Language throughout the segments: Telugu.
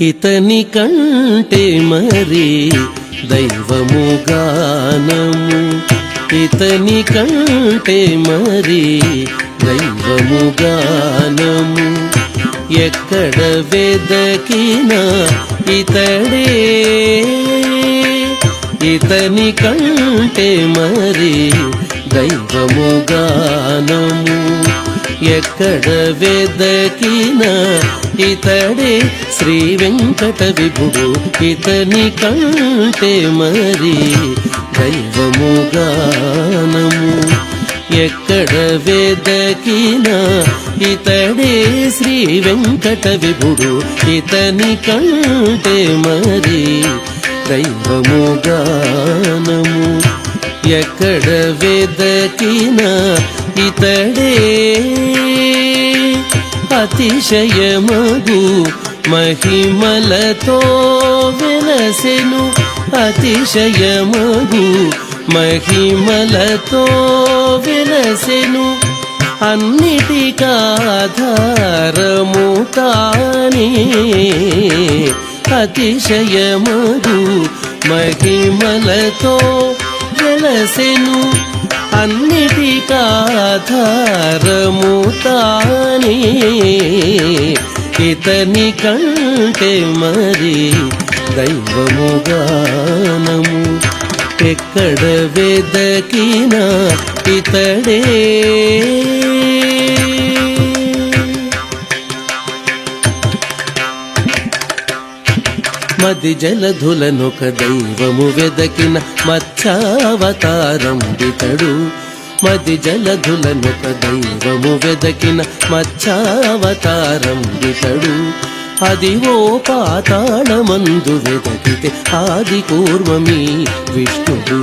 ఇతని కంటే మరి దైవము గానము. ఇతని కంటే మరి దైవము గానము. ఎక్కడ వెదకినా ఇతడే. ఇతని కంటే మరి దైవము గానము. ఎక్కడ వెదకినా ఇతడే శ్రీ వెంకట విభుడు ఇతని కంటే మరి దైవము గానము. ఎక్కడ వెదకినా ఇతడే శ్రీ వెంకట విభుడు. ఇతని కంటే మరి దైవము గానము. ఎక్కడ వెదకినా ఇతడే అతిశయమగు మహిమలతో వెలసెను. అతిశయమగు మహిమలతో వెలసెను. అన్నిటికాధారము తానే అతిశయమగు మహిమలతో వెలసెను. అన్నిటికాధారము తానే ఇతని కంటే మరి దైవముగానము ఎక్కడ వెదకినా ఇతడే. మది జలధులనొక దైవము వెదకిన మత్స్యావతారం ఇతడు మది జలధులను దైవము వెదకిన మత్స్యావతారం ఇతడు. అది ఓ పాతాళమందు వెదకితే ఆది పూర్వమీ విష్ణుడు.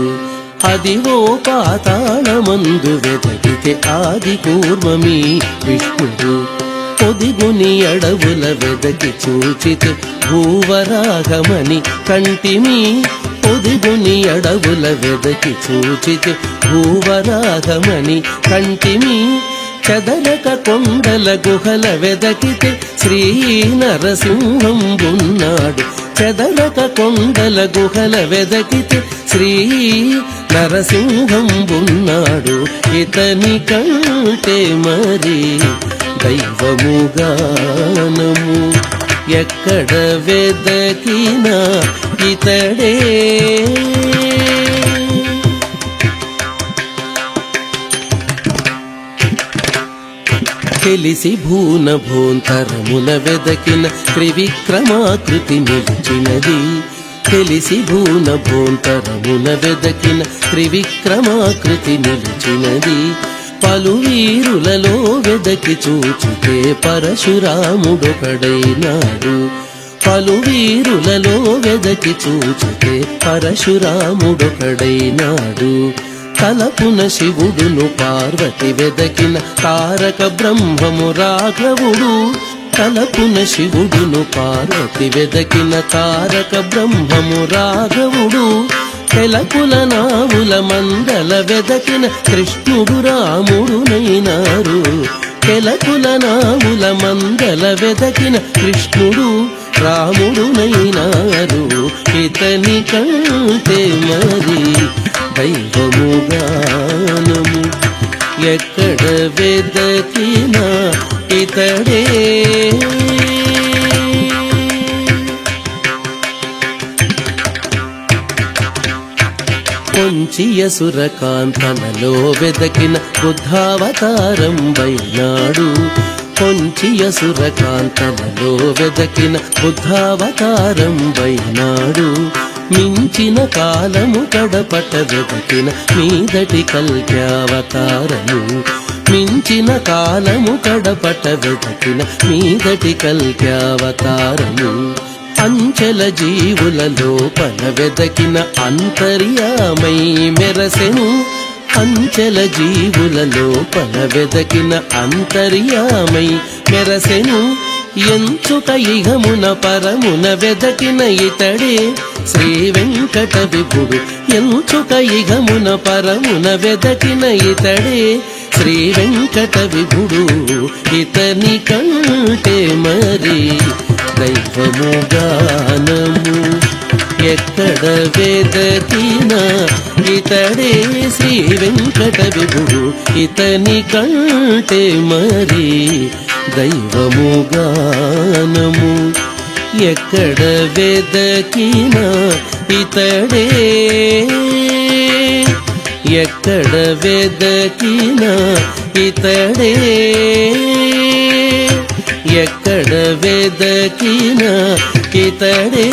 అది ఓ పాతాళమందు వెదకితే ఆది పూర్వమీ విష్ణుడు. పొదిగుని అడవుల వెదకి చూచితే భూవరాగమని కంటిమీ. పొదిగుని అడవుల వెదకి చూచితే భూవరాగమణి కంటిమి చదలక కొండల గుహల వెదకితే శ్రీ నరసింహం ఉన్నాడు చెదరక కొండల గుహల వెదకితే శ్రీ నరసింహం ఉన్నాడు ఇతని కంటే మరి దైవముగానము ఎక్కడ వెదకినా ఇతడే. తెలిసి భూన భూంతరమున వెదకిన త్రివిక్రమాకృతి నిలిచినది. తెలిసి భూన భూంతరమున వెదకిన త్రివిక్రమాకృతి నిలిచినది. పలు వీరులలో వెదకి చూచితే పరశురాముడొకడైనాడు. పలు వీరులలో వెదకి చూచితే పరశురాముడొకడైనాడు. తలపున శివుడును పార్వతి వెదకిన తారక బ్రహ్మము రాఘవుడు. తలపున శివుడును పార్వతి వెదకిన తారక బ్రహ్మము రాఘవుడు. తెలకుల నావుల మందల వెదకిన కృష్ణుడు రాముడునైనారు తెలకుల నావుల మందల వెదకిన కృష్ణుడు రాముడునైనారు ఇతని కంటే మరి దైవముగానము ఎక్కడ వెదకినా ఇతడే? కొంచియ సురకాంతనలో వెదకిన బుద్ధావతారం వైనాడు. కొంచియ సురకాంతనలో వెదకిన బుద్ధావతారం వైనాడు. మించిన కాలము కడపట వెదకిన మీదటి కల్ప్యావతారము. మించిన కాలము కడపట వెదకిన మీదటి కల్ప్యావతారము. అంచెల జీవుల లోపల వెదకిన అంతర్యామై మెరసెను. అంచెల జీవుల లోపల వెదకిన అంతర్యామై మెరసెను. ఎంచుట ఇహమున పరమున వెదకిన ఇతడే శ్రీ వెంకట విభుడు. ఎంచుట ఇహమున పరమున వెదకిన ఇతడే శ్రీ వెంకట విభుడు. ఇతని కంటే మరి దైవము గానము ఎక్కడ వెదకినా ఇతడే శ్రీ వెంకట విభుడు. ఇతని కంటే మరి దైవము గానము ఎక్కడ వెదకినా ఇతడే? ఎక్కడ వెదకినా ఇతడే? ఎక్కడ వెదకినా ఇతడే?